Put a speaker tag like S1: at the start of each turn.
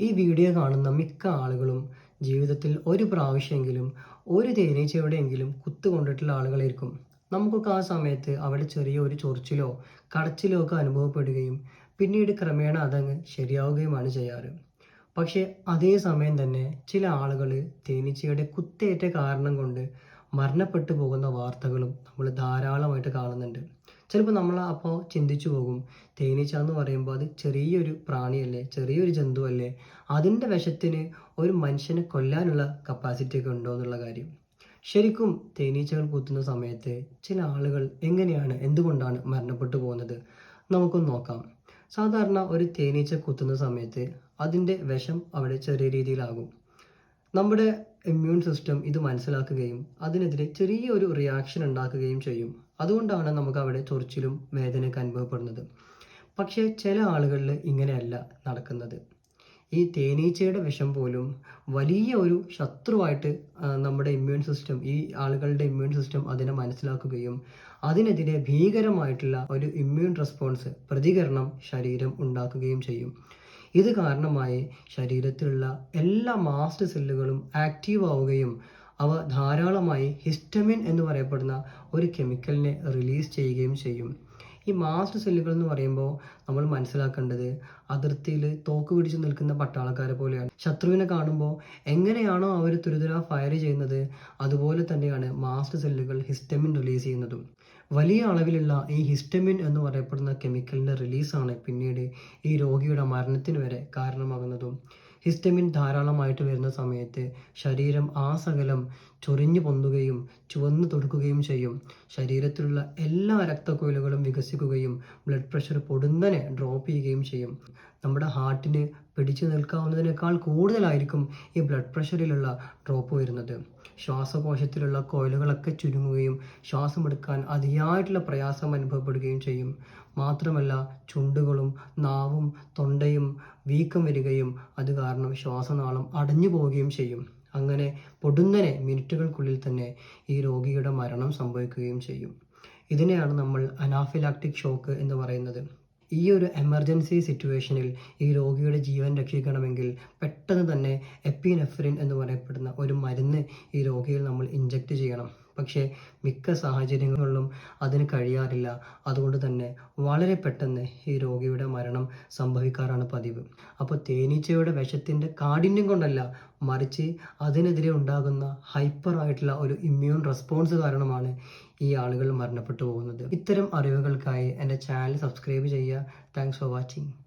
S1: ഈ വീഡിയോ കാണുന്ന മിക്ക ആളുകളും ജീവിതത്തിൽ ഒരു പ്രാവശ്യമെങ്കിലും ഒരു തേനീച്ചയോടെയെങ്കിലും കുത്തു കൊണ്ടിട്ടുള്ള ആളുകളായിരിക്കും. നമുക്കൊക്കെ ആ സമയത്ത് അവിടെ ചെറിയ ഒരു ചൊറിച്ചിലോ കടച്ചിലോ ഒക്കെ അനുഭവപ്പെടുകയും പിന്നീട് ക്രമേണ അതങ്ങ് ശരിയാവുകയുമാണ് ചെയ്യാറ്. പക്ഷേ അതേ സമയം തന്നെ ചില ആളുകൾ തേനീച്ചയുടെ കുത്തേറ്റ കാരണം കൊണ്ട് മരണപ്പെട്ടു പോകുന്ന വാർത്തകളും നമ്മൾ ധാരാളമായിട്ട് കാണുന്നുണ്ട്. ചിലപ്പോൾ നമ്മൾ അപ്പോൾ ചിന്തിച്ചു പോകും. തേനീച്ച എന്ന് പറയുമ്പോൾ അത് ചെറിയൊരു പ്രാണിയല്ലേ? ചെറിയൊരു ജന്തുവല്ലേ? അതിന്റെ വിഷത്തിന് ഒരു മനുഷ്യനെ കൊല്ലാനുള്ള കപ്പാസിറ്റി ഒക്കെ ഉണ്ടോ എന്നുള്ള കാര്യം. ശരിക്കും തേനീച്ചകൾ കുത്തുന്ന സമയത്ത് ചില ആളുകൾ എങ്ങനെയാണ് എന്തുകൊണ്ടാണ് മരണപ്പെട്ടു പോകുന്നത്? നമുക്കൊന്ന് നോക്കാം. സാധാരണ ഒരു തേനീച്ച കുത്തുന്ന സമയത്ത് അതിന്റെ വിഷം അവിടെ ചെറിയ രീതിയിലാകും. നമ്മുടെ ഇമ്മ്യൂൺ സിസ്റ്റം ഇത് മനസ്സിലാക്കുകയും അതിനെതിരെ ചെറിയൊരു റിയാക്ഷൻ ഉണ്ടാക്കുകയും ചെയ്യും. അതുകൊണ്ടാണ് നമുക്ക് അവിടെ ചൊറിച്ചിലും വേദനയൊക്കെ അനുഭവപ്പെടുന്നത്. പക്ഷേ ചില ആളുകളിൽ ഇങ്ങനെയല്ല നടക്കുന്നത്. ഈ തേനീച്ചയുടെ വിഷം പോലും വലിയ ഒരു ശത്രുവായിട്ട് നമ്മുടെ ഇമ്മ്യൂൺ സിസ്റ്റം ഈ ആളുകളുടെ ഇമ്മ്യൂൺ സിസ്റ്റം അതിനെ മനസ്സിലാക്കുകയും അതിനെതിരെ ഭീകരമായിട്ടുള്ള ഒരു ഇമ്മ്യൂൺ റെസ്പോൺസ് പ്രതികരണം ശരീരം ഉണ്ടാക്കുകയും ചെയ്യും. ഇത് കാരണമായി ശരീരത്തിലുള്ള എല്ലാ മാസ്റ്റ് സെല്ലുകളും ആക്റ്റീവ് ആവുകയും അവ ധാരാളമായി ഹിസ്റ്റമിൻ എന്ന് പറയപ്പെടുന്ന ഒരു കെമിക്കലിനെ റിലീസ് ചെയ്യുകയും ചെയ്യും. ഈ മാസ്റ്റ് സെല്ലുകൾ എന്ന് പറയുമ്പോൾ നമ്മൾ മനസ്സിലാക്കേണ്ടത് അതിർത്തിയിൽ തോക്ക് പിടിച്ചു നിൽക്കുന്ന പട്ടാളക്കാരെ പോലെയാണ്. ശത്രുവിനെ കാണുമ്പോൾ എങ്ങനെയാണോ അവർ തുരിതുര ഫയർ ചെയ്യുന്നത് അതുപോലെ തന്നെയാണ് മാസ്റ്റ് സെല്ലുകൾ ഹിസ്റ്റമിൻ റിലീസ് ചെയ്യുന്നതും. വലിയ അളവിലുള്ള ഈ ഹിസ്റ്റമിൻ എന്ന് പറയപ്പെടുന്ന കെമിക്കലിന്റെ റിലീസാണ് പിന്നീട് ഈ രോഗിയുടെ മരണത്തിന് വരെ കാരണമാകുന്നതും. ഹിസ്റ്റമിൻ ധാരാളമായിട്ട് വരുന്ന സമയത്ത് ശരീരം ആ സകലം ചൊറിഞ്ഞു പൊന്തുകയും ചുവന്നു തൊടുക്കുകയും ചെയ്യും. ശരീരത്തിലുള്ള എല്ലാ രക്തക്കൊയിലുകളും വികസിക്കുകയും ബ്ലഡ് പ്രഷർ പൊടുന്നനെ ഡ്രോപ്പ് ചെയ്യുകയും ചെയ്യും. നമ്മുടെ ഹാർട്ടിന് പിടിച്ചു നിൽക്കാവുന്നതിനേക്കാൾ കൂടുതലായിരിക്കും ഈ ബ്ലഡ് പ്രഷറിലുള്ള ഡ്രോപ്പ് വരുന്നത്. ശ്വാസകോശത്തിലുള്ള കോയിലുകളൊക്കെ ചുരുങ്ങുകയും ശ്വാസമെടുക്കാൻ അതിയായിട്ടുള്ള പ്രയാസം അനുഭവപ്പെടുകയും ചെയ്യും. മാത്രമല്ല ചുണ്ടുകളും നാവും തൊണ്ടയും വീക്കം വരികയും അത് കാരണം ശ്വാസനാളം അടഞ്ഞു പോവുകയും ചെയ്യും. അങ്ങനെ പൊടുന്നനെ മിനിറ്റുകൾക്കുള്ളിൽ തന്നെ ഈ രോഗിയുടെ മരണം സംഭവിക്കുകയും ചെയ്യും. ഇതിനെയാണ് നമ്മൾ അനാഫിലാക്റ്റിക് ഷോക്ക് എന്ന് പറയുന്നത്. ഈ ഒരു എമർജൻസി സിറ്റുവേഷനിൽ ഈ രോഗിയുടെ ജീവൻ രക്ഷിക്കണമെങ്കിൽ പെട്ടെന്ന് തന്നെ എപ്പിനെഫ്രിൻ എന്ന് പറയപ്പെടുന്ന ഒരു മരുന്ന് ഈ രോഗിയിൽ നമ്മൾ ഇഞ്ചെക്ട് ചെയ്യണം. പക്ഷേ മിക്ക സാഹചര്യങ്ങളിലും അതിന് കഴിയാറില്ല. അതുകൊണ്ട് തന്നെ വളരെ പെട്ടെന്ന് ഈ രോഗിയുടെ മരണം സംഭവിക്കാറാണ് പതിവ്. അപ്പോൾ തേനീച്ചയുടെ വിഷത്തിന്റെ കാഠിന്യം കൊണ്ടല്ല മറിച്ച് അതിനെതിരെ ഉണ്ടാകുന്ന ഹൈപ്പർ ആയിട്ടുള്ള ഒരു ഇമ്മ്യൂൺ റെസ്പോൺസ് കാരണമാണ് ഈ ആളുകൾ മരണപ്പെട്ടു പോകുന്നത്. ഇത്തരം അറിവുകൾക്കായി എന്റെ ചാനൽ സബ്സ്ക്രൈബ് ചെയ്യുക. Thanks for watching.